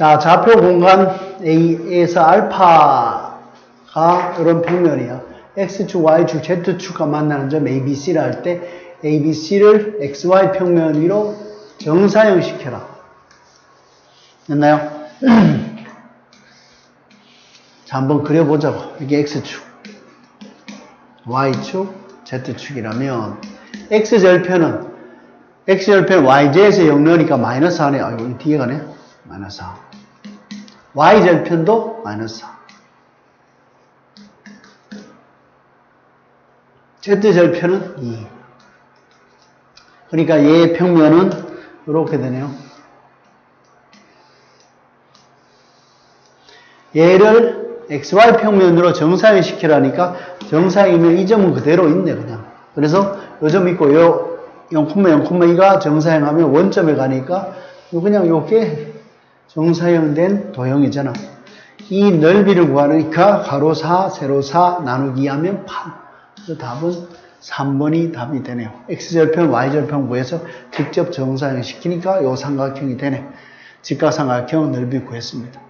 자, 좌표 공간 A에서 알파가 이런 평면이야. X축, Y축, Z축과 만나는 점 ABC를 할 때 ABC를 XY 평면 위로 정사형 시켜라. 됐나요? 자, 한번 그려보자고. 이게 X축, Y축, Z축이라면 X절편은 X절편 YJ에서 0 넣으니까 마이너스 4네. 아, 이거 뒤에 가네. 마이너스 4. Y절편도 마이너스 4. Z절편은 2. 그러니까 얘의 평면은 이렇게 되네요. 얘를 XY 평면으로 정사형 시키라니까 정사형이면 이 점은 그대로 있네 그냥. 그래서 요 점 있고 요 0,0,2가 정사형하면 원점에 가니까 요 그냥 요게 정사형된 도형이잖아. 이 넓이를 구하니까 가로 4, 세로 4 나누기 하면 8. 그래서 답은 3번이 답이 되네요. X절편, Y절편 구해서 직접 정사형 시키니까 요 삼각형이 되네. 직각삼각형 넓이 구했습니다.